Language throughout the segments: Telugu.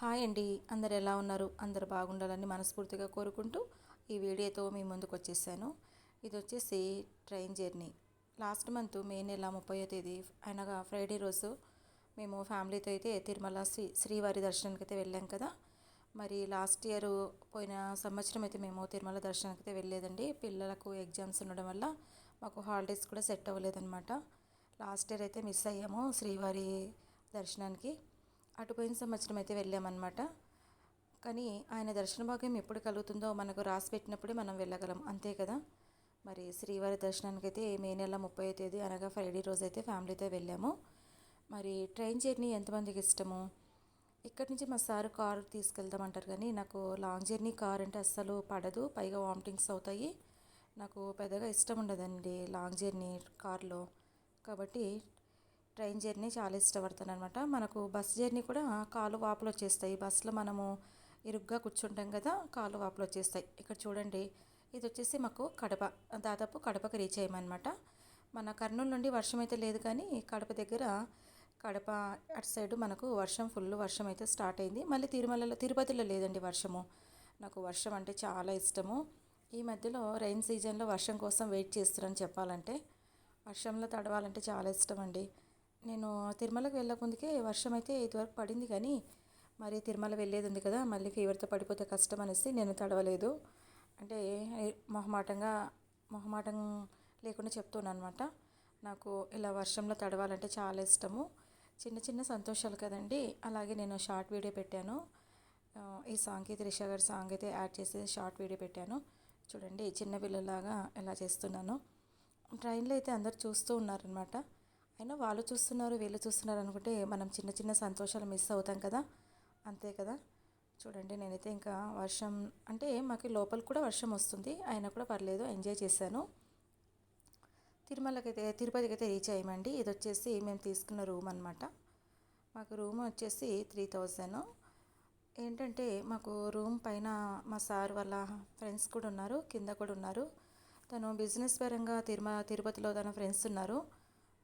హాయ్ అండి. అందరు ఎలా ఉన్నారు? అందరు బాగుండాలని మనస్ఫూర్తిగా కోరుకుంటూ ఈ వీడియోతో మీ ముందుకు వచ్చేసాను. ఇది వచ్చేసి train journey. Last month May నెల ముప్పై తేదీ అనగా ఫ్రైడే రోజు మేము ఫ్యామిలీతో అయితే తిరుమల శ్రీ శ్రీవారి దర్శనానికి అయితే వెళ్ళాం కదా. మరి లాస్ట్ ఇయర్ పోయిన సంవత్సరం అయితే మేము తిరుమల దర్శనానికి అయితే వెళ్ళలేదండి. పిల్లలకు ఎగ్జామ్స్ ఉండడం వల్ల మాకు హాలిడేస్ కూడా సెట్ అవ్వలేదన్నమాట. లాస్ట్ ఇయర్ అయితే మిస్ అయ్యాము శ్రీవారి దర్శనానికి. అటు పోయిన సంవత్సరం అయితే వెళ్ళామన్నమాట. కానీ ఆయన దర్శన భాగ్యం ఎప్పుడు కలుగుతుందో మనకు రాసి పెట్టినప్పుడే మనం వెళ్ళగలం. అంతే కదా? మరి శ్రీవారి దర్శనానికి అయితే మే నెల ముప్పై తేదీ అనగా ఫ్రైడే రోజు అయితే ఫ్యామిలీతో వెళ్ళాము. మరి ట్రైన్ జర్నీ ఎంతమందికి ఇష్టము? ఇక్కడి నుంచి మా సార్ కారు తీసుకెళ్దామంటారు కానీ నాకు లాంగ్ జర్నీ కార్ అంటే అస్సలు పడదు. పైగా వామిటింగ్స్ అవుతాయి. నాకు పెద్దగా ఇష్టం ఉండదండి లాంగ్ జర్నీ కార్లో. కాబట్టి ట్రైన్ జర్నీ చాలా ఇష్టపడతాను అనమాట మనకు బస్ జర్నీ కూడా కాలు వాపులు వచ్చేస్తాయి. బస్సులో మనము ఇరుగ్గా కూర్చుంటాం కదా కాలు వాపులు వచ్చేస్తాయి. ఇక్కడ చూడండి ఇది వచ్చేసి మాకు కడప. దాదాపు కడపకి రీచ్ అయ్యమన్నమాట. మన కర్నూలు నుండి వర్షం అయితే లేదు కానీ కడప దగ్గర కడప అటు సైడ్ మనకు వర్షం ఫుల్ వర్షం అయితే స్టార్ట్ అయింది. మళ్ళీ తిరుమలలో తిరుపతిలో లేదండి వర్షము. నాకు వర్షం అంటే చాలా ఇష్టము. ఈ మధ్యలో రైన్ సీజన్లో వర్షం కోసం వెయిట్ చేస్తున్నాను చెప్పాలంటే. వర్షంలో తడవాలంటే చాలా ఇష్టం అండి. నేను తిరుమలకి వెళ్ళకముందుకే వర్షం అయితే ఇదివరకు పడింది కానీ మరి తిరుమల వెళ్ళేది ఉంది కదా మళ్ళీ ఫీవర్తో పడిపోతే కష్టం అనేసి నేను తడవలేదు. అంటే మొహమాటంగా మొహమాటం లేకుండా చెప్తున్నాను అనమాట నాకు ఇలా వర్షంలో తడవాలంటే చాలా ఇష్టము. చిన్న చిన్న సంతోషాలు కదండి. అలాగే నేను షార్ట్ వీడియో పెట్టాను. ఈ సాంగ్ అయితే రిషా గారి సాంగ్ అయితే యాడ్ చేసి షార్ట్ వీడియో పెట్టాను. చూడండి చిన్న పిల్లలాగా ఎలా చేస్తున్నాను. ట్రైన్లో అయితే అందరు చూస్తూ ఉన్నారనమాట అయినా వాళ్ళు చూస్తున్నారు వీళ్ళు చూస్తున్నారు అనుకుంటే మనం చిన్న చిన్న సంతోషాలు మిస్ అవుతాం కదా. అంతే కదా. చూడండి నేనైతే ఇంకా వర్షం అంటే మాకు లోపల కూడా వర్షం వస్తుంది అయినా కూడా పర్లేదు ఎంజాయ్ చేశాను. తిరుమలకైతే తిరుపతికి అయితే రీచ్ అయ్యమండి. ఇది వచ్చేసి మేము తీసుకున్న రూమ్ అనమాట మాకు రూమ్ వచ్చేసి త్రీ థౌజండ్ ఏంటంటే మాకు రూమ్ పైన మా సార్ వాళ్ళ ఫ్రెండ్స్ కూడా ఉన్నారు కింద కూడా ఉన్నారు. తను బిజినెస్ పరంగా తిరుమ తిరుపతిలో తన ఫ్రెండ్స్ ఉన్నారు.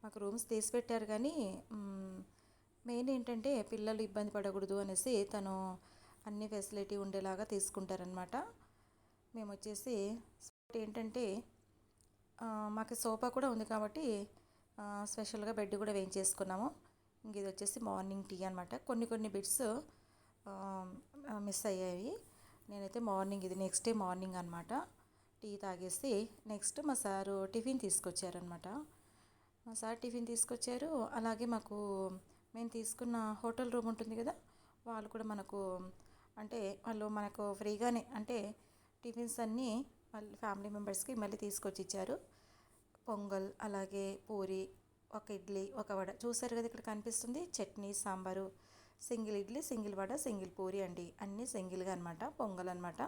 మాకు రూమ్స్ తీసి పెట్టారు కానీ మెయిన్ ఏంటంటే పిల్లలు ఇబ్బంది పడకూడదు అనేసి తను అన్ని ఫెసిలిటీ ఉండేలాగా తీసుకుంటారనమాట మేము వచ్చేసి ఏంటంటే మాకు సోఫా కూడా ఉంది కాబట్టి స్పెషల్గా బెడ్ కూడా వేయించేసుకున్నాము. ఇంక ఇది వచ్చేసి మార్నింగ్ టీ అనమాట కొన్ని కొన్ని బిట్స్ మిస్ అయ్యాయి. నేనైతే మార్నింగ్ ఇది నెక్స్ట్ డే మార్నింగ్ అనమాట టీ తాగేసి నెక్స్ట్ మా సారు టిఫిన్ తీసుకొచ్చారనమాట మా సార్ టిఫిన్ తీసుకొచ్చారు. అలాగే మాకు మేము తీసుకున్న హోటల్ రూమ్ ఉంటుంది కదా వాళ్ళు కూడా మనకు అంటే వాళ్ళు మనకు ఫ్రీగానే అంటే టిఫిన్స్ అన్నీ వాళ్ళ ఫ్యామిలీ మెంబర్స్కి మళ్ళీ తీసుకొచ్చి ఇచ్చారు. పొంగల్ అలాగే పూరి ఒక ఇడ్లీ ఒక వడ. చూసారు కదా ఇక్కడ కనిపిస్తుంది? Chutney sambar. Single idli single vada single puri అండి. అన్నీ సింగిల్గా అనమాట పొంగల్ అనమాట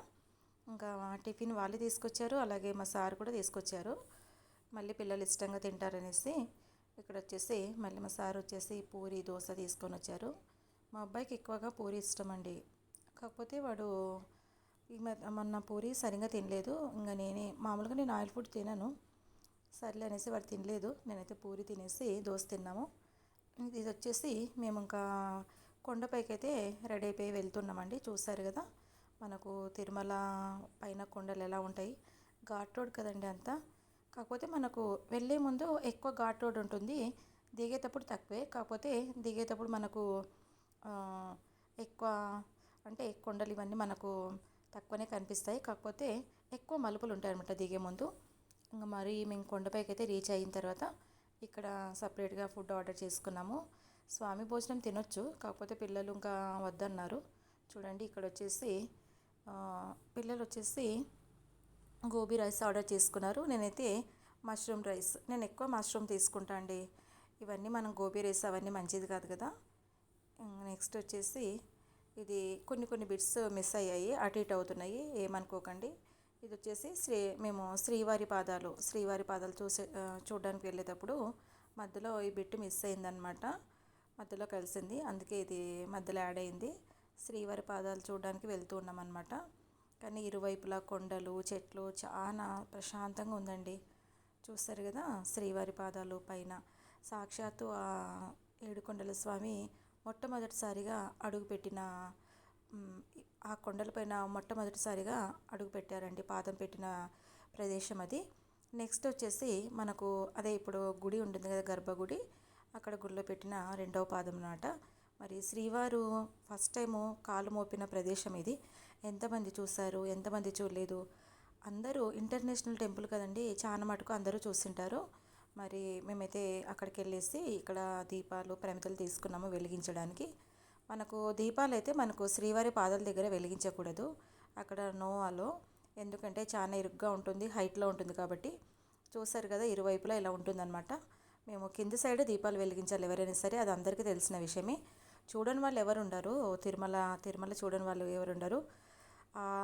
ఇంకా టిఫిన్ వాళ్ళు తీసుకొచ్చారు. అలాగే మా సార్ కూడా తీసుకొచ్చారు. మళ్ళీ పిల్లలు ఇష్టంగా తింటారనేసి ఇక్కడ వచ్చేసి మళ్ళీ మా సార్ వచ్చేసి పూరి దోశ తీసుకొని వచ్చారు. మా అబ్బాయికి ఎక్కువగా పూరి ఇష్టం అండి కాకపోతే వాడు ఈ మొన్న పూరి సరిగ్గా తినలేదు. ఇంకా నేనే మామూలుగా నేను ఆయిల్ ఫుడ్ తినను. సర్లే అనేసి వాడు తినలేదు. నేనైతే పూరి తినేసి దోశ తిన్నాము. ఇది వచ్చేసి మేము ఇంకా కొండపైకి అయితే రెడీ అయిపోయి వెళ్తున్నామండి. చూసారు కదా మనకు తిరుమల పైన కొండలు ఎలా ఉంటాయి. ఘాట్ రోడ్ కదండి అంతా. కాకపోతే మనకు వెళ్ళే ముందు ఎక్కువ ఘాట్ రోడ్ ఉంటుంది. దిగేటప్పుడు తక్కువే. కాకపోతే దిగేటప్పుడు మనకు ఎక్కువ అంటే కొండలు ఇవన్నీ మనకు తక్కువనే కనిపిస్తాయి. కాకపోతే ఎక్కువ మలుపులు ఉంటాయి అనమాట దిగే ముందు. ఇంకా మరి మేము కొండపైకి అయితే రీచ్ అయిన తర్వాత ఇక్కడ సపరేట్గా ఫుడ్ ఆర్డర్ చేసుకున్నాము. స్వామి భోజనం తినొచ్చు. కాకపోతే పిల్లలు ఇంకా వద్దన్నారు. చూడండి ఇక్కడ వచ్చేసి పిల్లలు వచ్చేసి గోబీ రైస్ ఆర్డర్ చేసుకున్నారు. నేనైతే మష్రూమ్ రైస్. నేను ఎక్కువ మష్రూమ్ తీసుకుంటా అండి. ఇవన్నీ మనం గోబీ రైస్ అవన్నీ మంచిది కాదు కదా. నెక్స్ట్ వచ్చేసి ఇది కొన్ని కొన్ని బిట్స్ మిస్ అయ్యాయి. అటు ఇటు అవుతున్నాయి. ఏమనుకోకండి. ఇది వచ్చేసి శ్రీ మేము శ్రీవారి పాదాలు శ్రీవారి పాదాలు చూసే చూడడానికి వెళ్ళేటప్పుడు మధ్యలో ఈ బిట్ మిస్ అయిందనమాట మధ్యలో కలిసింది. అందుకే ఇది మధ్యలో యాడ్ అయింది. శ్రీవారి పాదాలు చూడడానికి వెళ్తూ ఉన్నాం అనమాట కానీ ఇరువైపులా కొండలు చెట్లు చాలా ప్రశాంతంగా ఉందండి. చూస్తారు కదా శ్రీవారి పాదాలు పైన. సాక్షాత్తు ఆ ఏడుకొండల స్వామి మొట్టమొదటిసారిగా అడుగుపెట్టిన ఆ కొండలపైన మొట్టమొదటిసారిగా అడుగు పెట్టారండి పాదం పెట్టిన ప్రదేశం అది. నెక్స్ట్ వచ్చేసి మనకు అదే ఇప్పుడు గుడి ఉంటుంది కదా గర్భగుడి అక్కడ గుడిలో పెట్టిన రెండవ పాదం నాట. మరి శ్రీవారు ఫస్ట్ టైము కాలు మోపిన ప్రదేశం ఇది. ఎంతమంది చూశారు? ఎంతమంది చూడలేదు? అందరూ ఇంటర్నేషనల్ టెంపుల్ కదండి చాలా మటుకు అందరూ చూసింటారు మరి మేమైతే అక్కడికి వెళ్ళేసి ఇక్కడ దీపాలు ప్రమితలు తీసుకున్నాము వెలిగించడానికి. మనకు దీపాలు అయితే మనకు శ్రీవారి పాదాల దగ్గర వెలిగించకూడదు. అక్కడ నోవాలో ఎందుకంటే చాలా ఇరుగ్గా ఉంటుంది హైట్లో ఉంటుంది కాబట్టి. చూసారు కదా ఇరువైపులా ఇలా ఉంటుందన్నమాట. మేము కింది సైడ్ దీపాలు వెలిగించాలి ఎవరైనా సరే అది అందరికీ తెలిసిన విషయమే. చూడని వాళ్ళు ఎవరు ఉండరు తిరుమల తిరుమల చూడని వాళ్ళు ఎవరు ఉండరు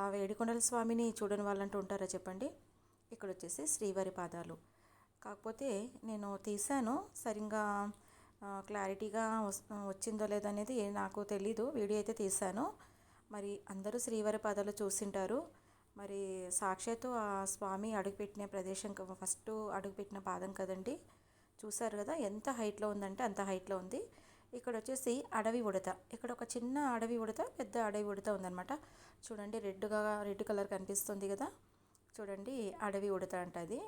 వేడికొండల స్వామిని చూడని వాళ్ళంటూ ఉంటారా చెప్పండి. ఇక్కడ వచ్చేసి శ్రీవారి పాదాలు. కాకపోతే నేను తీశాను. సరిగ్గా క్లారిటీగా వచ్చిందో లేదో అనేది నాకు తెలీదు. వీడియో అయితే తీశాను. మరి అందరూ శ్రీవారి పాదాలు చూసింటారు. మరి సాక్షాత్తు ఆ స్వామి అడుగుపెట్టిన ప్రదేశం క- ఫస్ట్ అడుగుపెట్టిన పాదం కదండి. చూసారు కదా ఎంత హైట్లో ఉందంటే అంత హైట్లో ఉంది. ఇక్కడ వచ్చేసి అడవి ఉడత. ఇక్కడ ఒక చిన్న అడవి ఉడత పెద్ద అడవి ఉడత ఉందన్నమాట. చూడండి రెడ్గా రెడ్ కలర్ కనిపిస్తుంది కదా? చూడండి అడవి ఉడత అంట అది.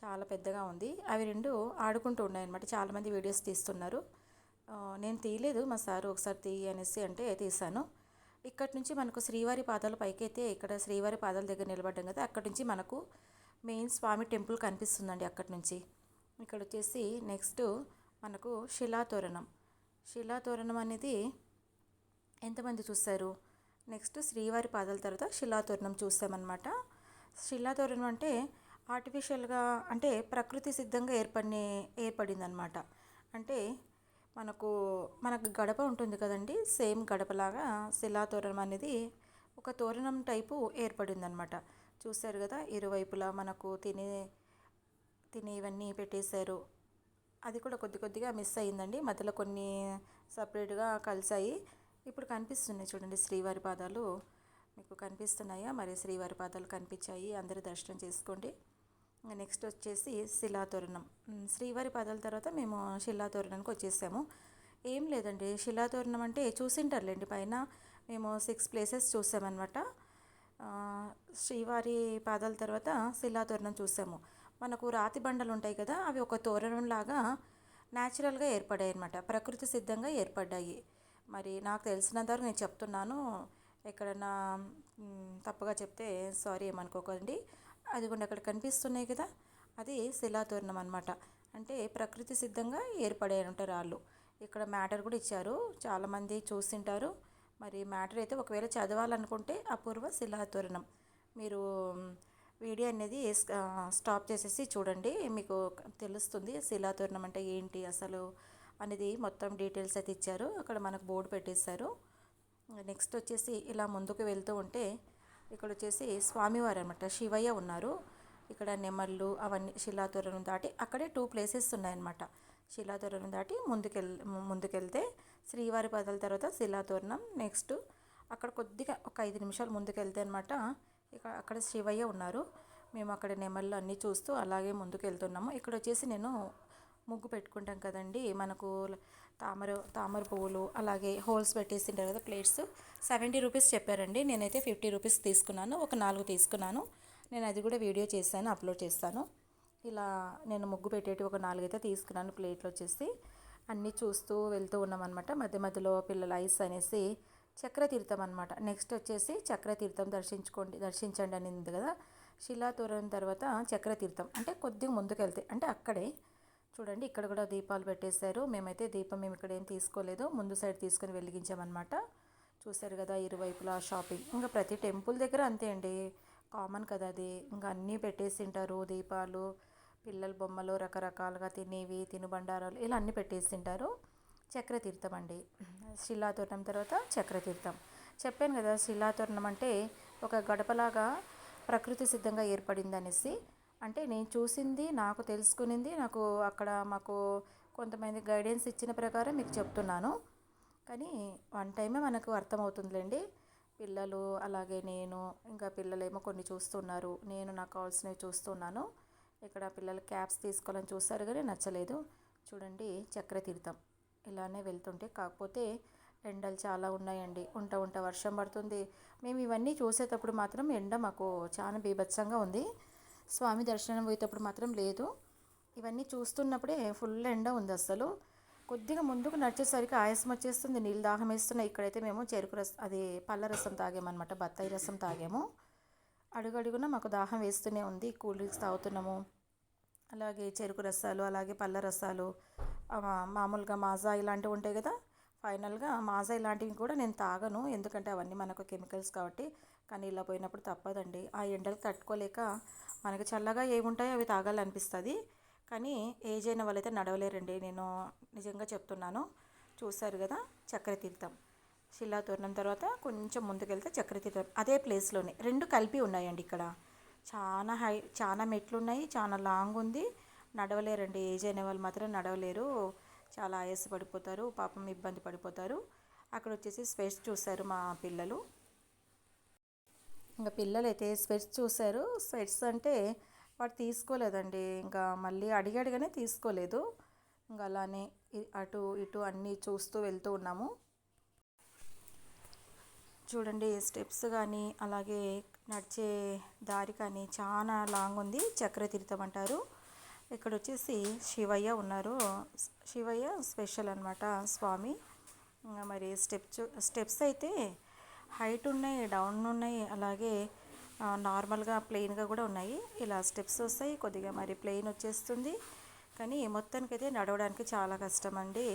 చాలా పెద్దగా ఉంది. అవి రెండు ఆడుకుంటూ ఉన్నాయన్నమాట. చాలామంది వీడియోస్ తీస్తున్నారు. నేను తీయలేదు మా సార్ ఒకసారి తీయి అనేసి అంటే తీశాను. ఇక్కడ నుంచి మనకు శ్రీవారి పాదాల పైకైతే ఇక్కడ శ్రీవారి పాదాల దగ్గర నిలబడ్డం కదా అక్కడ నుంచి మనకు మెయిన్ స్వామి టెంపుల్ కనిపిస్తుందండి అక్కడి నుంచి. ఇక్కడ వచ్చేసి నెక్స్ట్ మనకు శిలాతోరణం. శిలాతోరణం అనేది ఎంతమంది చూస్తారు? నెక్స్ట్ శ్రీవారి పాదాల తర్వాత శిలాతోరణం చూస్తామన్నమాట. శిలాతోరణం అంటే ఆర్టిఫిషియల్గా అంటే ప్రకృతి సిద్ధంగా ఏర్పడిన ఏర్పడిందనమాట అంటే మనకు మనకు గడప ఉంటుంది కదండి సేమ్ గడపలాగా శిలాతోరణం అనేది ఒక తోరణం టైపు ఏర్పడిందనమాట చూశారు కదా ఇరువైపులా మనకు తినే తినేవన్నీ పెట్టేశారు. అది కూడా కొద్ది కొద్దిగా మిస్ అయ్యిందండి. మధ్యలో కొన్ని సపరేట్గా కలిసాయి ఇప్పుడు కనిపిస్తున్నాయి చూడండి శ్రీవారి పాదాలు. మీకు కనిపిస్తున్నాయా? మరి శ్రీవారి పాదాలు కనిపించాయి. అందరూ దర్శనం చేసుకోండి. నెక్స్ట్ వచ్చేసి శిలాతోరణం శ్రీవారి పాదాల తర్వాత మేము శిలాతోరణానికి వచ్చేసాము. ఏం లేదండి. శిలాతోరణం అంటే చూసింటారులేండి. పైన మేము సిక్స్ ప్లేసెస్ చూసామన్నమాట. శ్రీవారి పాదాల తర్వాత శిలాతోరణం చూసాము. మనకు రాతి బండలు ఉంటాయి కదా అవి ఒక తోరణం లాగా న్యాచురల్గా ఏర్పడాయి అనమాట ప్రకృతి సిద్ధంగా ఏర్పడ్డాయి. మరి నాకు తెలిసినంత వరకు నేను చెప్తున్నాను. ఎక్కడన్నా తప్పుగా చెప్తే సారీ ఏమనుకోకండి. అది కూడా అక్కడ కనిపిస్తున్నాయి కదా అది శిలాతోరణం అనమాట అంటే ప్రకృతి సిద్ధంగా ఏర్పడే ఉంటారు రాళ్ళు. ఇక్కడ మ్యాటర్ కూడా ఇచ్చారు. చాలామంది చూసింటారు. మరి మ్యాటర్ అయితే ఒకవేళ చదవాలనుకుంటే అపూర్వ శిలాతోరణం మీరు వీడియో అనేది స్టాప్ చేసేసి చూడండి. మీకు తెలుస్తుంది శిలాతోరణం అంటే ఏంటి అసలు అనేది మొత్తం డీటెయిల్స్ అయితే ఇచ్చారు. అక్కడ మనకు బోర్డు పెట్టేశారు. నెక్స్ట్ వచ్చేసి ఇలా ముందుకు వెళ్తూ ఉంటే ఇక్కడ వచ్చేసి స్వామివారు అనమాట శివయ్య ఉన్నారు. ఇక్కడ నెమళ్ళు అవన్నీ శిలాతోరణం దాటి అక్కడే టూ ప్లేసెస్ ఉన్నాయన్నమాట. శిలాతోరణం దాటి ముందుకెళ్ ముందుకెళ్తే శ్రీవారి పదల తర్వాత శిలాతోరణం నెక్స్ట్ అక్కడ కొద్దిగా ఒక ఐదు నిమిషాలు ముందుకెళ్తే అనమాట ఇక అక్కడ శివయ్య ఉన్నారు. మేము అక్కడ నెమళ్ళు అన్నీ చూస్తూ అలాగే ముందుకు వెళ్తున్నాము. ఇక్కడ వచ్చేసి నేను ముగ్గు పెట్టుకుంటాం కదండి. మనకు తామర తామర పువ్వులు అలాగే హోల్స్ పెట్టేసింటారు కదా ప్లేట్స్. సెవెంటీ రూపీస్ చెప్పారండి. నేనైతే ఫిఫ్టీ రూపీస్ తీసుకున్నాను. ఒక నాలుగు తీసుకున్నాను. నేను అది కూడా వీడియో చేశాను అప్లోడ్ చేస్తాను. ఇలా నేను ముగ్గు పెట్టేటి ఒక నాలుగైతే తీసుకున్నాను ప్లేట్లు వచ్చేసి. అన్నీ చూస్తూ వెళ్తూ ఉన్నామన్నమాట. మధ్య మధ్యలో పిల్లల ఐస్ అనేసి చక్రతీర్థం అనమాట నెక్స్ట్ వచ్చేసి చక్రతీర్థం దర్శించుకోండి దర్శించండి అనింది కదా. శిలాతోరణం తర్వాత చక్రతీర్థం. అంటే కొద్దిగా ముందుకు వెళ్తే అంటే అక్కడే చూడండి ఇక్కడ కూడా దీపాలు పెట్టేశారు. మేమైతే దీపం మేము ఇక్కడ ఏం తీసుకోలేదు. ముందు సైడ్ తీసుకొని వెలిగించామన్నమాట. చూశారు కదా ఇరువైపులా షాపింగ్ ఇంకా ప్రతి టెంపుల్ దగ్గర అంతే అండి. కామన్ కదా అది. ఇంకా అన్నీ పెట్టేసింటారు దీపాలు పిల్లల బొమ్మలు రకరకాలుగా తినేవి తినుబండారాలు ఇలా అన్నీ పెట్టేసింటారు. చక్రతీర్థం అండి. శిలాతోరణం తర్వాత చక్రతీర్థం. చెప్పాను కదా శిలాతోరణం అంటే ఒక గడపలాగా ప్రకృతి సిద్ధంగా ఏర్పడింది అనేసి అంటే నేను చూసింది నాకు తెలుసుకునింది నాకు అక్కడ మాకు కొంతమంది గైడెన్స్ ఇచ్చిన ప్రకారం మీకు చెప్తున్నాను. కానీ వన్ టైమే మనకు అర్థమవుతుందిలేండి. పిల్లలు అలాగే నేను ఇంకా పిల్లలేమో కొన్ని చూస్తున్నారు. నేను నాకు కావాల్సినవి చూస్తున్నాను. ఇక్కడ పిల్లలు క్యాబ్స్ తీసుకోవాలని చూస్తారు కానీ నచ్చలేదు. చూడండి చక్రతీర్థం. ఇలానే వెళ్తుంటే కాకపోతే ఎండలు చాలా ఉన్నాయండి. ఉంట ఉంట వర్షం పడుతుంది. మేము ఇవన్నీ చూసేటప్పుడు మాత్రం ఎండ మాకు చాలా బీభత్సంగా ఉంది. స్వామి దర్శనం పోయేటప్పుడు మాత్రం లేదు. ఇవన్నీ చూస్తున్నప్పుడే ఫుల్ ఎండ ఉంది అసలు కొద్దిగా ముందుకు నడిచేసరికి ఆయాసం వచ్చేస్తుంది. నీళ్ళు దాహం వేస్తున్నాయి. ఇక్కడైతే మేము చెరుకు రసం అది పళ్ళ రసం తాగామన్నమాట. బత్తాయి రసం తాగాము. అడుగడుగున మాకు దాహం వేస్తూనే ఉంది. కూల్ డ్రింక్స్ తాగుతున్నాము. అలాగే చెరుకు రసాలు అలాగే పళ్ళ రసాలు మామూలుగా మాజా ఇలాంటివి ఉంటాయి కదా. ఫైనల్గా మాజా ఇలాంటివి కూడా నేను తాగను. ఎందుకంటే అవన్నీ మనకు కెమికల్స్ కాబట్టి. కానీ ఇలా పోయినప్పుడు తప్పదండి. ఆ ఎండలు తట్టుకోలేక మనకు చల్లగా ఏముంటాయో అవి తాగాలనిపిస్తుంది. కానీ ఏజ్ అయిన వాళ్ళైతే నడవలేరండి. నేను నిజంగా చెప్తున్నాను. చూశారు కదా చక్ర తీర్థం. శిలా తోరణం తర్వాత కొంచెం ముందుకెళ్తే చక్ర తీర్థం. అదే ప్లేస్లోనే. రెండు కలిపి ఉన్నాయండి ఇక్కడ. చాలా హై చాలా మెట్లు ఉన్నాయి చాలా లాంగ్ ఉంది. నడవలేరండి. ఏజ్ అయిన వాళ్ళు మాత్రం నడవలేరు. చాలా ఆయాస పడిపోతారు. పాపం ఇబ్బంది పడిపోతారు. అక్కడ వచ్చేసి స్పెట్స్ చూశారు మా పిల్లలు. ఇంకా పిల్లలు అయితే స్పెట్స్ చూశారు. స్వెట్స్ అంటే వాడు తీసుకోలేదండి. ఇంకా మళ్ళీ అడిగి అడిగానే తీసుకోలేదు. ఇంకా అలానే అటు ఇటు అన్నీ చూస్తూ వెళ్తూ ఉన్నాము. చూడండి స్టెప్స్ కానీ అలాగే నడిచే దారి కానీ చాలా లాంగ్ ఉంది. చక్ర తీర్థం అంటారు. ఇక్కడ వచ్చేసి శివయ్య ఉన్నారు. శివయ్య స్పెషల్ అనమాట స్వామి. మరి స్టెప్స్ స్టెప్స్ అయితే హైట్ ఉన్నాయి డౌన్ ఉన్నాయి అలాగే నార్మల్గా ప్లెయిన్గా కూడా ఉన్నాయి. ఇలా స్టెప్స్ వస్తాయి కొద్దిగా మరి ప్లెయిన్ వచ్చేస్తుంది. కానీ మొత్తానికైతే నడవడానికి చాలా కష్టం అండి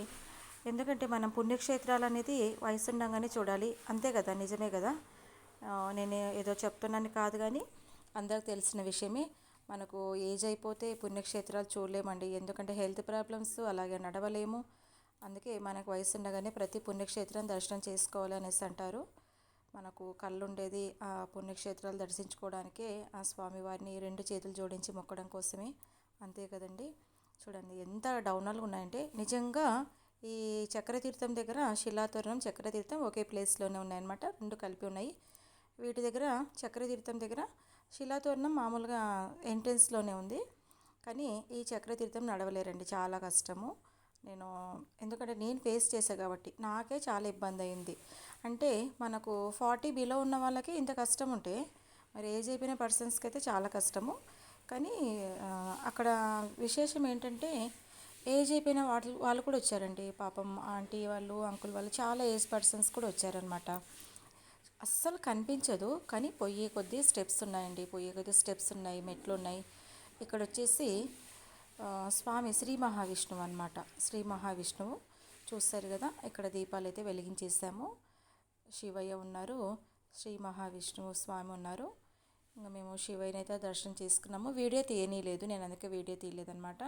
ఎందుకంటే మనం పుణ్యక్షేత్రాలు అనేది వయసు ఉండగానే చూడాలి. అంతే కదా నిజమే కదా? నేను ఏదో చెప్తున్నాను కాదు కానీ అందరికి తెలిసిన విషయమే. మనకు ఏజ్ అయిపోతే పుణ్యక్షేత్రాలు చూడలేమండి. ఎందుకంటే హెల్త్ ప్రాబ్లమ్స్ అలాగే నడవలేము. అందుకే మనకు వయసు ఉండగానే ప్రతి పుణ్యక్షేత్రం దర్శనం చేసుకోవాలి అనేసి అంటారు. మనకు కళ్ళుండేది ఆ పుణ్యక్షేత్రాలు దర్శించుకోవడానికే ఆ స్వామివారిని రెండు చేతులు జోడించి మొక్కడం కోసమే. అంతే కదండి. చూడండి ఎంత డౌనర్లు ఉన్నాయంటే నిజంగా ఈ చక్రతీర్థం దగ్గర శిలాతోరణం చక్రతీర్థం ఒకే ప్లేస్లోనే ఉన్నాయన్నమాట. రెండు కలిపి ఉన్నాయి. వీటి దగ్గర చక్రతీర్థం దగ్గర శిలాతోరణం మామూలుగా ఎంట్రెన్స్లోనే ఉంది. కానీ ఈ చక్రతీర్థం నడవలేరండి. చాలా కష్టము. నేను ఎందుకంటే నేను ఫేస్ చేసా కాబట్టి నాకే చాలా ఇబ్బంది అయింది. అంటే మనకు ఫార్టీ బిలో ఉన్న వాళ్ళకి ఇంత కష్టం ఉంటే మరి ఏజ్ అయిపోయిన పర్సన్స్కి అయితే చాలా కష్టము. కానీ అక్కడ విశేషం ఏంటంటే ఏజ్ అయిపోయిన వాళ్ళు వాళ్ళు కూడా వచ్చారండి. పాపం ఆంటీ వాళ్ళు అంకుల్ వాళ్ళు చాలా ఏజ్ పర్సన్స్ కూడా వచ్చారనమాట అస్సలు కనిపించదు. కానీ పొయ్యి కొద్దీ స్టెప్స్ ఉన్నాయండి. పొయ్యి కొద్దీ స్టెప్స్ ఉన్నాయి మెట్లు ఉన్నాయి. ఇక్కడ వచ్చేసి స్వామి శ్రీ మహావిష్ణువు అనమాట శ్రీ మహావిష్ణువు చూస్తారు కదా ఇక్కడ దీపాలు అయితే వెలిగించేసాము. శివయ్య ఉన్నారు శ్రీ మహావిష్ణువు స్వామి ఉన్నారు. ఇంకా మేము శివయ్యని అయితే దర్శనం చేసుకున్నాము. వీడియో తీయనీలేదు నేను అందుకే వీడియో తీయలేదనమాట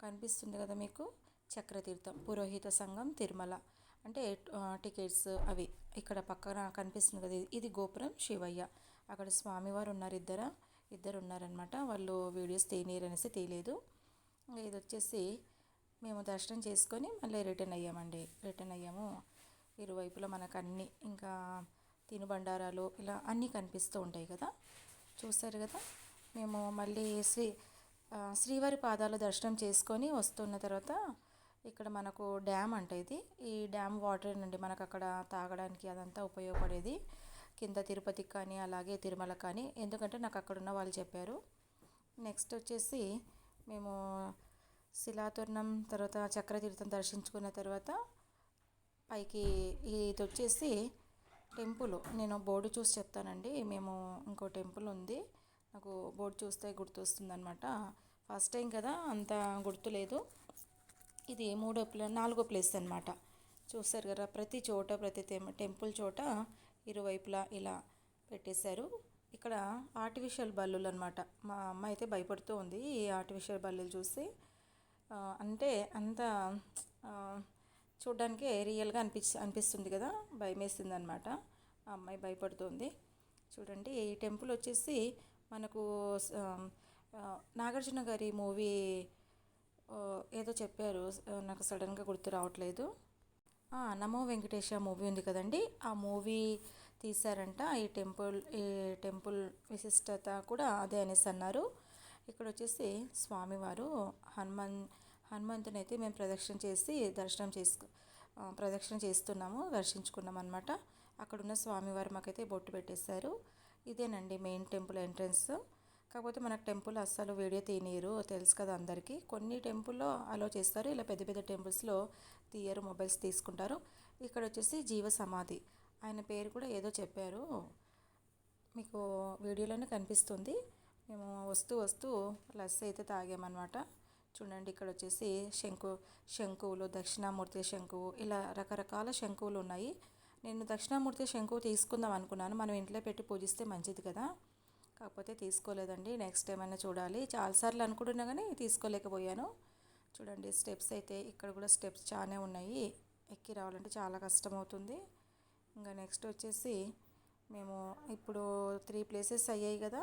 కనిపిస్తుంది కదా మీకు? చక్రతీర్థం పురోహిత సంఘం తిరుమల. అంటే టికెట్స్ అవి ఇక్కడ పక్కన కనిపిస్తుంది కదా ఇది- ఇది గోపురం శివయ్య. అక్కడ స్వామివారు ఉన్నారు ఇద్దరు ఇద్దరు ఉన్నారనమాట వాళ్ళు వీడియోస్ తీయనీరు అనేసి తీయలేదు ఇది వచ్చేసి మేము దర్శనం చేసుకొని మళ్ళీ రిటర్న్ అయ్యామండి. రిటర్న్ అయ్యాము. ఇరువైపులా మనకు అన్నీ ఇంకా తినుబండారాలు ఇలా అన్నీ కనిపిస్తూ ఉంటాయి కదా. చూస్తారు కదా? మేము మళ్ళీ శ్రీ శ్రీవారి పాదాలు దర్శనం చేసుకొని వస్తున్న తర్వాత ఇక్కడ మనకు డ్యామ్ అంట ఇది. ఈ డ్యామ్ వాటర్ నుండి మనకు అక్కడ తాగడానికి అదంతా ఉపయోగపడేది. కింద తిరుపతికి కానీ అలాగే తిరుమల కానీ. ఎందుకంటే నాకు అక్కడ ఉన్న వాళ్ళు చెప్పారు. నెక్స్ట్ వచ్చేసి మేము శిలాతోరణం తర్వాత చక్రతీర్థం దర్శించుకున్న తర్వాత పైకి ఇది వచ్చేసి టెంపుల్. నేను బోర్డు చూసి చెప్తానండి. మేము ఇంకో టెంపుల్ ఉంది. నాకు బోర్డు చూస్తే గుర్తొస్తుంది అనమాట ఫస్ట్ టైం కదా అంత గుర్తులేదు ఇది మూడో ప్లే నాలుగో ప్లేస్ అనమాట చూస్తారు కదా ప్రతి చోట ప్రతి టెంపుల్ చోట ఇరువైపులా ఇలా పెట్టేశారు. ఇక్కడ ఆర్టిఫిషియల్ బల్లులు అనమాట మా అమ్మ అయితే భయపడుతూ ఉంది ఈ ఆర్టిఫిషియల్ బల్లులు చూసి. అంటే అంత చూడ్డానికి రియల్గా అనిపించి అనిపిస్తుంది కదా భయం వేస్తుంది అనమాట ఆ అమ్మాయి భయపడుతుంది చూడండి ఈ టెంపుల్ వచ్చేసి మనకు నాగార్జున గారి మూవీ ఏదో చెప్పారు. నాకు సడన్గా గుర్తు రావట్లేదు. నమో వెంకటేశ మూవీ ఉంది కదండి. ఆ మూవీ తీశారంట. ఈ టెంపుల్ ఈ టెంపుల్ విశిష్టత కూడా అదే అనేసి అన్నారు. ఇక్కడ వచ్చేసి స్వామివారు హనుమాన్ హనుమంతుని అయితే మేము ప్రదక్షిణ చేసి దర్శనం చేసుకు ప్రదక్షిణ చేస్తున్నాము దర్శించుకున్నాం అనమాట అక్కడున్న స్వామివారు మాకైతే బొట్టు పెట్టేశారు. ఇదేనండి మెయిన్ టెంపుల్ ఎంట్రన్స్. కాకపోతే మనకు టెంపుల్ అస్సలు వీడియో తీయనీరు తెలుసు కదా అందరికీ. కొన్ని టెంపుల్లో అలో చేస్తారు ఇలా పెద్ద పెద్ద టెంపుల్స్లో తీయరు మొబైల్స్ తీసుకుంటారు. ఇక్కడ వచ్చేసి జీవ సమాధి. ఆయన పేరు కూడా ఏదో చెప్పారు. మీకు వీడియోలోనే కనిపిస్తుంది. మేము వస్తూ వస్తూ లస్సీ అయితే తాగామన్నమాట. చూడండి ఇక్కడ వచ్చేసి శంకు శంకువులు దక్షిణామూర్తి శంకువు ఇలా రకరకాల శంకువులు ఉన్నాయి. నేను దక్షిణామూర్తి శంకువు తీసుకుందాం అనుకున్నాను. మనం ఇంట్లో పెట్టి పూజిస్తే మంచిది కదా. కాకపోతే తీసుకోలేదండి. నెక్స్ట్ ఏమైనా చూడాలి. చాలాసార్లు అనుకుంటున్నా కానీ తీసుకోలేకపోయాను. చూడండి స్టెప్స్ అయితే ఇక్కడ కూడా స్టెప్స్ చాలానే ఉన్నాయి. ఎక్కి రావాలంటే చాలా కష్టం అవుతుంది ఇంకా నెక్స్ట్ వచ్చేసి మేము ఇప్పుడు త్రీ ప్లేసెస్ అయ్యాయి కదా.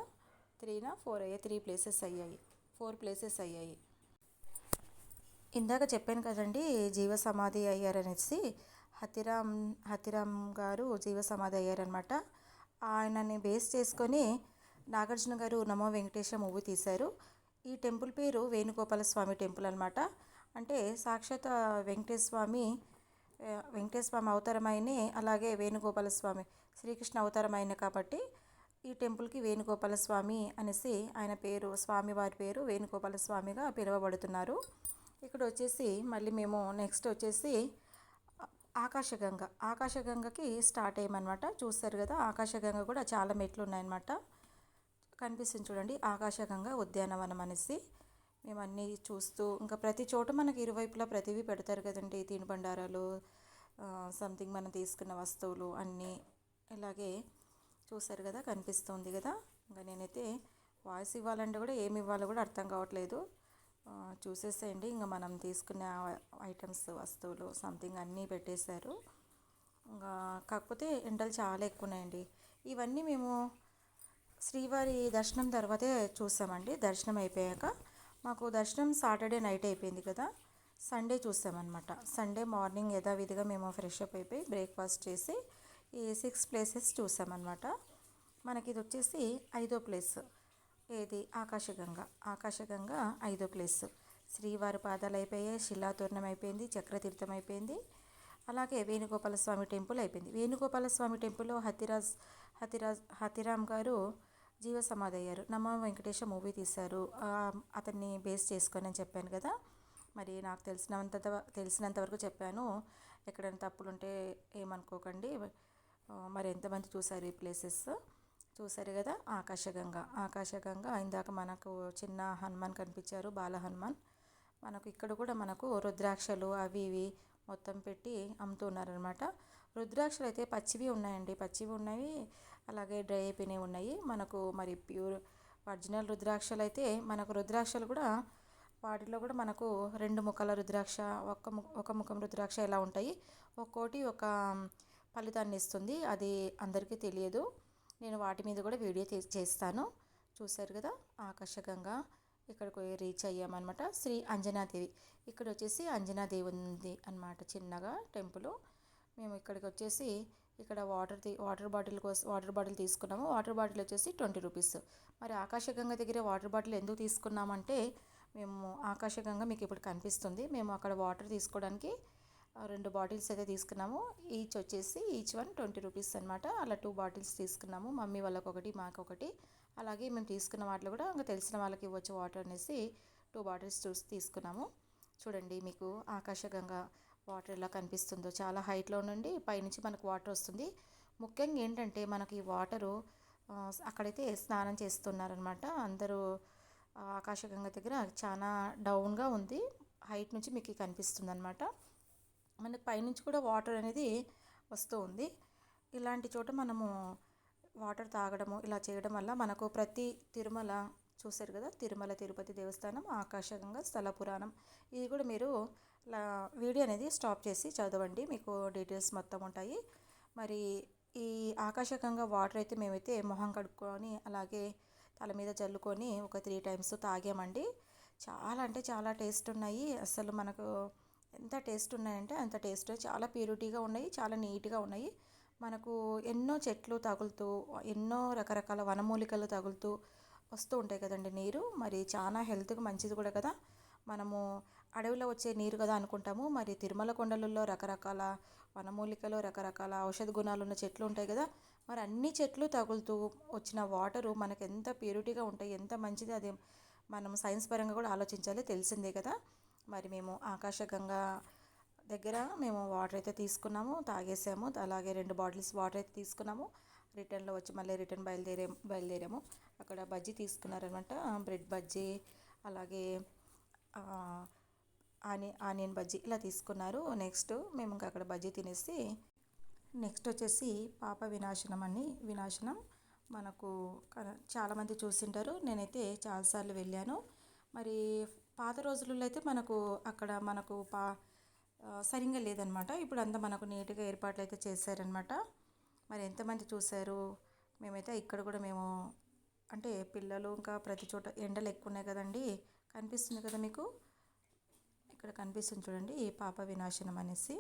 త్రీనా ఫోర్ అయ్యాయి. త్రీ ప్లేసెస్ అయ్యాయి. ఫోర్ ప్లేసెస్ అయ్యాయి. ఇందాక చెప్పాను కదండి జీవ సమాధి అయ్యారనేసి. హతిరామ్ హతిరామ్ గారు జీవ సమాధి అయ్యారనమాట ఆయనని బేస్ చేసుకొని నాగార్జున గారు నమో వెంకటేశ మూవీ తీశారు. ఈ టెంపుల్ పేరు వేణుగోపాల స్వామి టెంపుల్ అనమాట అంటే సాక్షాత్ వెంకటేశ్వర స్వామి వెంకటేశ్వర స్వామి అవతారమైనే అలాగే వేణుగోపాల స్వామి శ్రీకృష్ణ అవతారమైన కాబట్టి ఈ టెంపుల్కి వేణుగోపాల స్వామి అనేసి ఆయన పేరు స్వామి వారి పేరు వేణుగోపాల స్వామిగా పిలువబడుతున్నారు. ఇక్కడ వచ్చేసి మళ్ళీ మేము నెక్స్ట్ వచ్చేసి ఆకాశగంగ. ఆకాశగంగకి స్టార్ట్ అయ్యమన్నమాట. చూస్తారు కదా ఆకాశగంగ కూడా చాలా మెట్లు ఉన్నాయన్నమాట. కనిపిస్తుంది చూడండి. ఆకాశగంగా ఉద్యానవనం అనేసి మేము అన్నీ చూస్తూ ఇంకా ప్రతి చోట మనకి ఇరువైపులా ప్రతివి పెడతారు కదండి. తినుబండారాలు సంథింగ్ మనం తీసుకున్న వస్తువులు అన్నీ ఇలాగే చూసారు కదా కనిపిస్తుంది కదా. ఇంకా నేనైతే వాయిస్ ఇవ్వాలంటే కూడా ఏమి ఇవ్వాలో కూడా అర్థం కావట్లేదు. చూసేసేయండి. ఇంకా మనం తీసుకునే ఐటమ్స్ వస్తువులు సంథింగ్ అన్నీ పెట్టేశారు. ఇంకా కాకపోతే ఎండలు చాలా ఎక్కువ ఉన్నాయండి. ఇవన్నీ మేము శ్రీవారి దర్శనం తర్వాతే చూసామండి దర్శనం అయిపోయాక మాకు దర్శనం సాటర్డే నైట్ అయిపోయింది కదా సండే చూసామన్నమాట సండే మార్నింగ్ యథావిధిగా మేము ఫ్రెష్ అప్ అయిపోయి బ్రేక్ఫాస్ట్ చేసి ఈ సిక్స్ ప్లేసెస్ చూసామన్నమాట మనకి ఇది వచ్చేసి ఐదో ప్లేస్. ఏది? ఆకాశగంగ. ఆకాశగంగ ఐదో ప్లేస్. శ్రీవారి పాదాలు అయిపోయాయి శిలాతోరణం అయిపోయింది చక్రతీర్థం అయిపోయింది. అలాగే వేణుగోపాల స్వామి టెంపుల్ అయిపోయింది. వేణుగోపాల స్వామి టెంపుల్లో హతిరాజ్ హతిరాజ్ హతిరామ్ గారు జీవ సమాధి అయ్యారు నమ్మ వెంకటేశ మూవీ తీశారు. అతన్ని బేస్ చేసుకొని అని చెప్పాను కదా. మరి నాకు తెలిసినంత తెలిసినంత వరకు చెప్పాను. ఎక్కడైనా తప్పులుంటే ఏమనుకోకండి. మరి ఎంతమంది చూసారు ఈ ప్లేసెస్? చూసారు కదా ఆకాశగంగ. ఆకాశగంగ ఇందాక మనకు చిన్న హనుమాన్ కనిపించారు బాల హనుమాన్. మనకు ఇక్కడ కూడా మనకు రుద్రాక్షలు అవి ఇవి మొత్తం పెట్టి అమ్ముతున్నారనమాట రుద్రాక్షలు అయితే పచ్చివి ఉన్నాయండి. పచ్చివి ఉన్నవి అలాగే డ్రై అయిపోయినవి ఉన్నాయి. మనకు మరి ప్యూర్ ఒరిజినల్ రుద్రాక్షలు అయితే మనకు రుద్రాక్షలు కూడా వాటిలో కూడా మనకు రెండు ముఖాల రుద్రాక్ష ఒక ఒక ముఖం రుద్రాక్ష ఇలా ఉంటాయి. ఒక్కోటి ఒక ఫలితాన్ని ఇస్తుంది. అది అందరికీ తెలియదు. నేను వాటి మీద కూడా వీడియో చేస్తాను. చూశారు కదా? ఆకర్షకంగా ఇక్కడికి రీచ్ అయ్యామన్నమాట. శ్రీ అంజనాదేవి. ఇక్కడ వచ్చేసి అంజనాదేవి ఉంది అన్నమాట చిన్నగా టెంపుల్. మేము ఇక్కడికి వచ్చేసి ఇక్కడ వాటర్ వాటర్ బాటిల్ కోసం వాటర్ బాటిల్ తీసుకున్నాము. వాటర్ బాటిల్ వచ్చేసి ట్వంటీ రూపీస్. మరి ఆకాశగంగ దగ్గర వాటర్ బాటిల్ ఎందుకు తీసుకున్నామంటే మేము ఆకాశగంగ మీకు ఇప్పుడు కనిపిస్తుంది. మేము అక్కడ వాటర్ తీసుకోవడానికి రెండు బాటిల్స్ అయితే తీసుకున్నాము. ఈచ్ వచ్చేసి ఈచ్ వన్ ట్వంటీ రూపీస్ అనమాట అలా టూ బాటిల్స్ తీసుకున్నాము. మమ్మీ వాళ్ళకి ఒకటి మాకు ఒకటి. అలాగే మేము తీసుకున్న వాటిలో కూడా ఇంకా తెలిసిన వాళ్ళకి ఇవ్వచ్చు వాటర్ అనేసి టూ బాటిల్స్ చూసి తీసుకున్నాము. చూడండి మీకు ఆకాశగంగ వాటర్ ఎలా కనిపిస్తుందో చాలా హైట్లో నుండి పైనుంచి మనకు వాటర్ వస్తుంది. ముఖ్యంగా ఏంటంటే మనకి ఈ వాటరు అక్కడైతే స్నానం చేస్తున్నారనమాట అందరూ ఆకాశగంగ దగ్గర చాలా డౌన్గా ఉంది హైట్ నుంచి మీకు కనిపిస్తుంది అనమాట మనకి పైనుంచి కూడా వాటర్ అనేది వస్తూ ఉంది. ఇలాంటి చోట మనము వాటర్ తాగడము ఇలా చేయడం వల్ల మనకు ప్రతి తిరుమల చూశారు కదా తిరుమల తిరుపతి దేవస్థానం ఆకాశగంగా స్థల పురాణం ఇది కూడా మీరు వీడియో అనేది స్టాప్ చేసి చదవండి. మీకు డీటెయిల్స్ మొత్తం ఉంటాయి. మరి ఈ ఆకాశకంగా వాటర్ అయితే మేమైతే మొహం కడుక్కొని అలాగే తల మీద చల్లుకొని ఒక త్రీ టైమ్స్ తాగామండి. చాలా అంటే చాలా టేస్ట్ ఉన్నాయి. అసలు మనకు ఎంత టేస్ట్ ఉన్నాయంటే అంత టేస్ట్. చాలా ప్యూరిటీగా ఉన్నాయి చాలా నీట్గా ఉన్నాయి. మనకు ఎన్నో చెట్లు తగులుతూ ఎన్నో రకరకాల వనమూలికలు తగులుతూ వస్తూ ఉంటాయి కదండి నీరు. మరి చాలా హెల్త్కి మంచిది కూడా కదా. మనము అడవిలో వచ్చే నీరు కదా అనుకుంటాము. మరి తిరుమల కొండలలో రకరకాల వనమూలికలు రకరకాల ఔషధ గుణాలు ఉన్న చెట్లు ఉంటాయి కదా. మరి అన్ని చెట్లు తగులుతూ వచ్చిన వాటరు మనకు ఎంత ప్యూరిటీగా ఉంటాయి ఎంత మంచిది అది మనం సైన్స్ పరంగా కూడా ఆలోచించాలి తెలిసిందే కదా. మరి మేము ఆకాశగంగా దగ్గర మేము వాటర్ అయితే తీసుకున్నాము తాగేసాము. అలాగే రెండు బాటిల్స్ వాటర్ అయితే తీసుకున్నాము. రిటర్న్లో వచ్చి మళ్ళీ రిటర్న్ బయలుదేరే బయలుదేరాము. అక్కడ బజ్జీ తీసుకున్నారనమాట బ్రెడ్ బజ్జీ అలాగే ఆనియన్ ఆనియన్ బజ్జీ ఇలా తీసుకున్నారు. నెక్స్ట్ మేము ఇంకా అక్కడ బజ్జీ తినేసి నెక్స్ట్ వచ్చేసి పాప వినాశనం అని వినాశనం మనకు చాలామంది చూసింటారు. నేనైతే చాలాసార్లు వెళ్ళాను. మరి పాత రోజులలో అయితే మనకు అక్కడ మనకు పా సరిగ్గా లేదనమాట. ఇప్పుడు అంతా మనకు నీట్గా ఏర్పాట్లు అయితే చేశారనమాట. మరి ఎంతమంది చూశారు? మేమైతే ఇక్కడ కూడా మేము అంటే పిల్లలు ఇంకా ప్రతి చోట ఎండలు ఎక్కువ ఉన్నాయి కదండి. కనిపిస్తుంది కదా మీకు? ఇక్కడ కనిపిస్తుంది చూడండి ఈ పాప వినాశనం అనేసి.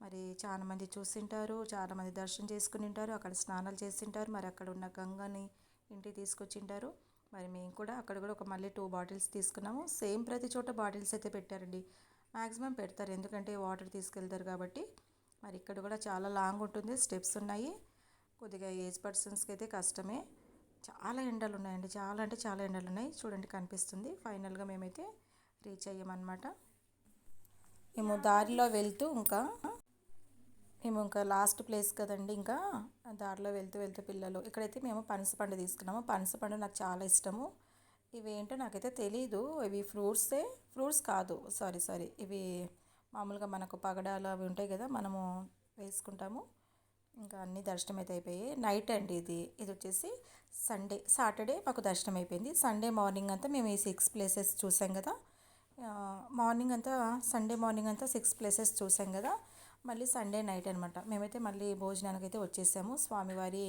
మరి చాలామంది చూసింటారు చాలామంది దర్శనం చేసుకుని ఉంటారు అక్కడ స్నానాలు చేసింటారు మరి అక్కడ ఉన్న గంగని ఇంటికి తీసుకొచ్చింటారు మరి మేము కూడా అక్కడ కూడా ఒక మళ్ళీ టూ బాటిల్స్ తీసుకున్నాము. సేమ్ ప్రతి చోట బాటిల్స్ అయితే పెట్టారండి. మ్యాక్సిమం పెడతారు ఎందుకంటే వాటర్ తీసుకెళ్తారు కాబట్టి. మరి ఇక్కడ కూడా చాలా లాంగ్ ఉంటుంది స్టెప్స్ ఉన్నాయి. కొద్దిగా ఏజ్ పర్సన్స్కి అయితే కష్టమే. చాలా ఎండలు ఉన్నాయండి చాలా అంటే చాలా ఎండలు ఉన్నాయి. చూడండి కనిపిస్తుంది. ఫైనల్గా మేమైతే రీచ్ అయ్యామన్నమాట. మేము దారిలో వెళ్తూ ఇంకా మేము ఇంకా లాస్ట్ ప్లేస్ కదండి ఇంకా దారిలో వెళ్తూ వెళ్తూ పిల్లలు. ఇక్కడైతే మేము పనసపండు తీసుకున్నాము. పనసపండు నాకు చాలా ఇష్టము. ఇవి ఏంటో నాకైతే తెలీదు. ఇవి ఫ్రూట్సే ఫ్రూట్స్ కాదు. సారీ సారీ ఇవి మామూలుగా మనకు పగడాలు అవి ఉంటాయి కదా మనము వేసుకుంటాము. ఇంకా అన్ని దర్శనం అయితే అయిపోయాయి. నైట్ అండి ఇది. ఇది వచ్చేసి సండే సాటర్డే మాకు దర్శనం అయిపోయింది. సండే మార్నింగ్ అంతా మేము ఈ సిక్స్ ప్లేసెస్ చూసాం కదా. మార్నింగ్ అంతా సండే మార్నింగ్ అంతా సిక్స్ ప్లేసెస్ చూసాం కదా. మళ్ళీ సండే నైట్ అనమాట మేమైతే మళ్ళీ భోజనానికి అయితే వచ్చేసాము. స్వామివారి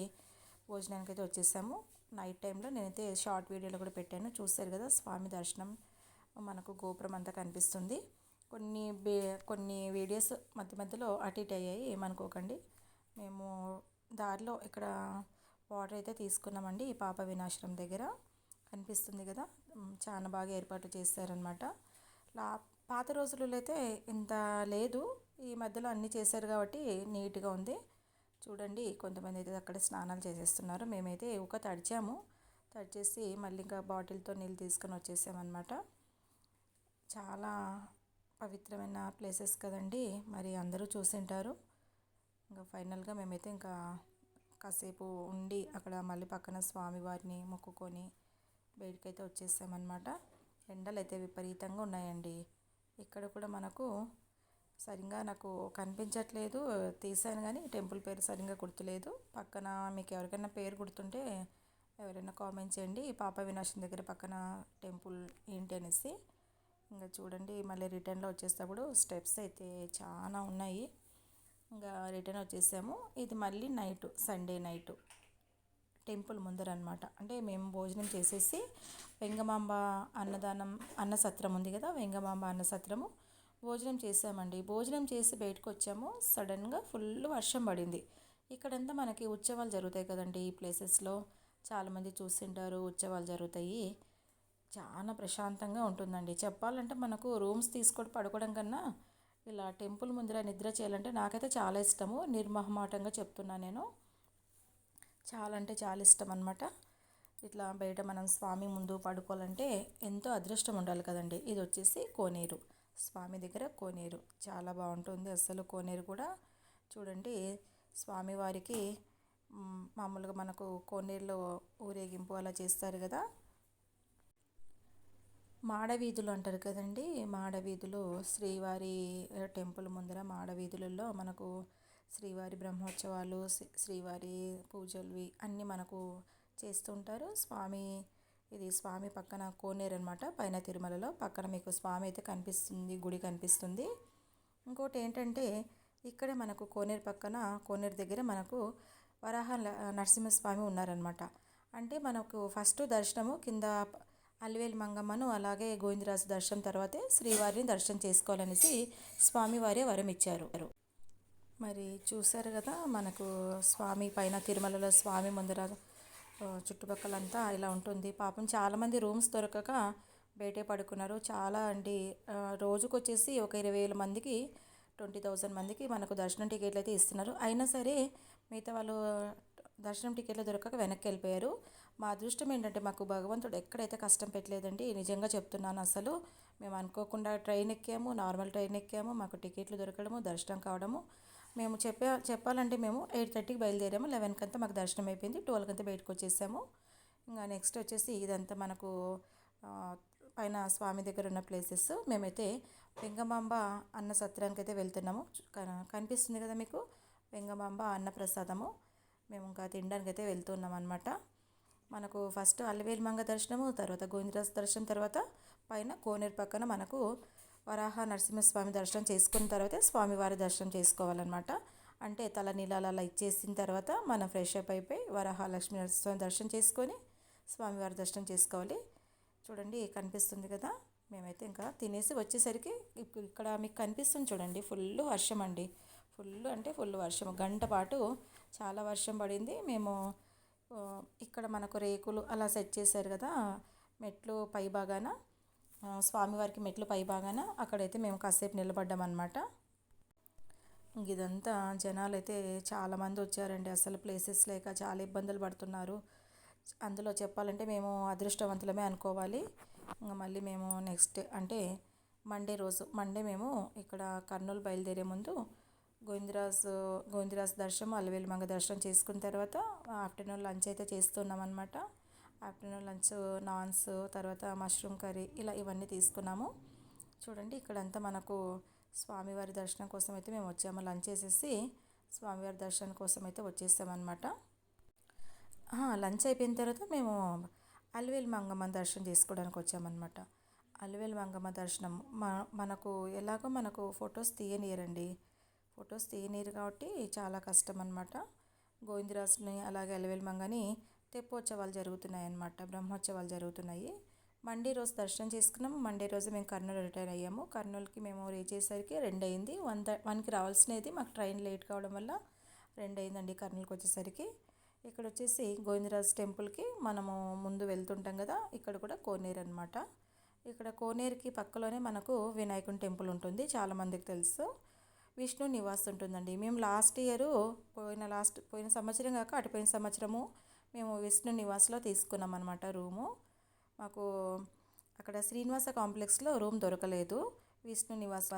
భోజనానికి అయితే వచ్చేసాము నైట్ టైంలో నేనైతే షార్ట్ వీడియోలో కూడా పెట్టాను. చూస్తారు కదా స్వామి దర్శనం మనకు గోపురం అంతా కనిపిస్తుంది. కొన్ని బే కొన్ని వీడియోస్ మధ్య మధ్యలో అటు ఇటు అయ్యాయి. ఏమనుకోకండి. మేము దారిలో ఇక్కడ వాటర్ అయితే తీసుకున్నామండి ఈ పాప వినాశనం దగ్గర. కనిపిస్తుంది కదా. చాలా బాగా ఏర్పాటు చేశారనమాట లా పాత రోజులలో అయితే ఇంత లేదు. ఈ మధ్యలో అన్నీ చేశారు కాబట్టి నీట్గా ఉంది. చూడండి కొంతమంది అయితే అక్కడ స్నానాలు చేసేస్తున్నారు. మేమైతే ఒక తడిచాము. తడిచేసి మళ్ళీ ఇంకా బాటిల్తో నీళ్ళు తీసుకొని వచ్చేసామన్నమాట. చాలా పవిత్రమైన ప్లేసెస్ కదండి. మరి అందరూ చూసింటారు. ఇంకా ఫైనల్గా మేమైతే ఇంకా కాసేపు ఉండి అక్కడ మళ్ళీ పక్కన స్వామివారిని మొక్కుకొని బయటకైతే వచ్చేసామన్నమాట. ఎండలు అయితే విపరీతంగా ఉన్నాయండి. ఇక్కడ కూడా మనకు సరిగ్గా నాకు కనిపించట్లేదు. తీసాను కానీ టెంపుల్ పేరు సరిగ్గా గుర్తులేదు. పక్కన మీకు ఎవరికైనా పేరు గుర్తుంటే ఎవరైనా కామెంట్ చేయండి. పాప వినాశం దగ్గర పక్కన టెంపుల్ ఏంటి అనేసి. ఇంకా చూడండి మళ్ళీ రిటర్న్లో వచ్చేటప్పుడు స్టెప్స్ అయితే చాలా ఉన్నాయి. ఇంకా రిటర్న్ వచ్చేసాము. ఇది మళ్ళీ నైట్ సండే నైట్. టెంపుల్ ముందర అనమాట అంటే మేము భోజనం చేసేసి వెంగమాంబ అన్నదానం అన్న సత్రం ఉంది కదా వెంగమాంబ అన్న సత్రము భోజనం చేసామండి. భోజనం చేసి బయటకు వచ్చాము సడన్గా ఫుల్ వర్షం పడింది. ఇక్కడంతా మనకి ఉత్సవాలు జరుగుతాయి కదండి. ఈ ప్లేసెస్లో చాలామంది చూస్తుంటారు ఉత్సవాలు జరుగుతాయి. చాలా ప్రశాంతంగా ఉంటుందండి. చెప్పాలంటే మనకు రూమ్స్ తీసుకొని పడుకోవడం కన్నా ఇలా టెంపుల్ ముందర నిద్ర చేయాలంటే నాకైతే చాలా ఇష్టము. నిర్మహమాటంగా చెప్తున్నా నేను. చాలా అంటే చాలా ఇష్టం అనమాట ఇట్లా బయట మనం స్వామి ముందు పడుకోవాలంటే ఎంతో అదృష్టం ఉండాలి కదండి. ఇది వచ్చేసి కోనేరు. స్వామి దగ్గర కోనేరు. చాలా బాగుంటుంది అసలు కోనేరు కూడా. చూడండి స్వామివారికి మామూలుగా మనకు కోనేరులో ఊరేగింపు అలా చేస్తారు కదా. మాడవీధులు అంటారు కదండి. మాడవీధులు శ్రీవారి టెంపుల్ ముందర మాడవీధులలో మనకు శ్రీవారి బ్రహ్మోత్సవాలు శ్రీవారి పూజలు అన్నీ మనకు చేస్తుంటారు. స్వామి ఇది స్వామి పక్కన కోనేరు అనమాట పైన తిరుమలలో పక్కన మీకు స్వామి అయితే కనిపిస్తుంది గుడి కనిపిస్తుంది. ఇంకోటి ఏంటంటే ఇక్కడే మనకు కోనేరు పక్కన కోనేరు దగ్గర మనకు వరాహ నరసింహస్వామి ఉన్నారనమాట అంటే మనకు ఫస్ట్ దర్శనము కింద అలివేలు మంగమ్మను అలాగే గోవిందరాజు దర్శనం తర్వాతే శ్రీవారిని దర్శనం చేసుకోవాలనేసి స్వామివారే వరం ఇచ్చారు మరి చూశారు కదా మనకు స్వామి పైన తిరుమలలో స్వామి ముందర చుట్టుపక్కలంతా ఇలా ఉంటుంది. పాపం చాలామంది రూమ్స్ దొరకక బయటే పడుకున్నారు. చాలా అండి రోజుకు వచ్చేసి ఒక ఇరవై వేల మందికి ట్వంటీ థౌజండ్ మందికి మనకు దర్శనం టికెట్లు అయితే ఇస్తున్నారు. అయినా సరే మిగతా వాళ్ళు దర్శనం టికెట్లు దొరకక వెనక్కి వెళ్ళిపోయారు. మా అదృష్టం ఏంటంటే మాకు భగవంతుడు ఎక్కడైతే కష్టం పెట్టలేదండి నిజంగా చెప్తున్నాను అసలు. మేము అనుకోకుండా ట్రైన్ ఎక్కాము నార్మల్ ట్రైన్ ఎక్కాము మాకు టికెట్లు దొరకడము దర్శనం కావడము. మేము చెప్పే చెప్పాలంటే మేము ఎయిట్ థర్టీకి బయలుదేరాము. లెవెన్కి అంతా మాకు దర్శనం అయిపోయింది. ట్వెల్వ్కి అంతా బయటకు వచ్చేసాము. ఇంకా నెక్స్ట్ వచ్చేసి ఇదంతా మనకు పైన స్వామి దగ్గర ఉన్న ప్లేసెస్ మేమైతే వెంగమాంబ అన్న సత్రానికి అయితే వెళ్తున్నాము కనిపిస్తుంది కదా మీకు? వెంగమాంబ అన్న ప్రసాదము. మేము ఇంకా తినడానికి అయితే వెళ్తున్నాం అనమాట మనకు ఫస్ట్ అల్లవేలు మంగ దర్శనము తర్వాత గోవిందరాజు దర్శనం తర్వాత పైన కోనేరు పక్కన మనకు వరాహ నరసింహస్వామి దర్శనం చేసుకున్న తర్వాత స్వామివారి దర్శనం చేసుకోవాలన్నమాట. అంటే తల నీళ్ళ అలా ఇచ్చేసిన తర్వాత మనం ఫ్రెష్ అప్ అయిపోయి వరాహ లక్ష్మీ నరసింహస్వామి దర్శనం చేసుకొని స్వామివారి దర్శనం చేసుకోవాలి. చూడండి కనిపిస్తుంది కదా? మేమైతే ఇంకా తినేసి వచ్చేసరికి ఇక్కడ మీకు కనిపిస్తుంది చూడండి. ఫుల్ వర్షం అండి. ఫుల్ అంటే ఫుల్ వర్షం. గంట పాటు చాలా వర్షం పడింది. మేము ఇక్కడ మనకు రేకులు అలా సెట్ చేశారు కదా? మెట్లు పై భాగాన స్వామివారికి మెట్లు పై భాగాన అక్కడైతే మేము కాసేపు నిలబడ్డాం అనమాట ఇదంతా జనాలు అయితే చాలామంది వచ్చారండి. అసలు ప్లేసెస్ లేక చాలా ఇబ్బందులు పడుతున్నారు. అందులో చెప్పాలంటే మేము అదృష్టవంతులమే అనుకోవాలి. ఇంకా మళ్ళీ మేము నెక్స్ట్ అంటే మండే రోజు మండే మేము ఇక్కడ కర్నూలు బయలుదేరే ముందు గోవిందరాజ్ గోవిందరాజ్ దర్శనం అలవేలి మంగ దర్శనం చేసుకున్న తర్వాత ఆఫ్టర్నూన్ లంచ్ అయితే చేస్తున్నాం అనమాట ఆఫ్టర్నూన్ లంచ్ నాన్స్ తర్వాత మష్రూమ్ కర్రీ ఇలా ఇవన్నీ తీసుకున్నాము. చూడండి ఇక్కడంతా మనకు స్వామివారి దర్శనం కోసం అయితే మేము వచ్చాము. లంచ్ చేసేసి స్వామివారి దర్శనం కోసం అయితే వచ్చేసామన్నమాట లంచ్ అయిపోయిన తర్వాత మేము అలివేలు మంగమ్మ దర్శనం చేసుకోవడానికి వచ్చామన్నమాట. అలివేలు మంగమ్మ దర్శనం మా మనకు ఎలాగో మనకు ఫొటోస్ తీయనీయరండి. ఫొటోస్ తీయనీరు కాబట్టి చాలా కష్టం అనమాట గోవిందరాజుని అలాగే అలివేలు మంగని తెప్పోత్సవాలు జరుగుతున్నాయి అన్నమాట బ్రహ్మోత్సవాలు జరుగుతున్నాయి. మండే రోజు దర్శనం చేసుకున్నాము. మండే రోజు మేము కర్నూలు రిటైర్ అయ్యాము. కర్నూలుకి మేము రీచ్ అయ్యేసరికి రెండు అయింది వన్ ద వన్కి రావాల్సినది మాకు ట్రైన్ లేట్ కావడం వల్ల రెండు అయిందండి కర్నూలుకి వచ్చేసరికి. ఇక్కడ వచ్చేసి గోవిందరాజ్ టెంపుల్కి మనము ముందు వెళ్తుంటాం కదా ఇక్కడ కూడా కోనేరు అనమాట ఇక్కడ కోనేరుకి పక్కలోనే మనకు వినాయకుని టెంపుల్ ఉంటుంది. చాలామందికి తెలుసు. విష్ణు నివాస్ ఉంటుందండి. మేము లాస్ట్ ఇయర్ పోయిన లాస్ట్ పోయిన సంవత్సరం కాక అటుపోయిన సంవత్సరము మేము విష్ణు నివాస్లో తీసుకున్నాం అనమాట రూము. మాకు అక్కడ శ్రీనివాస కాంప్లెక్స్లో రూమ్ దొరకలేదు. విష్ణు నివాస్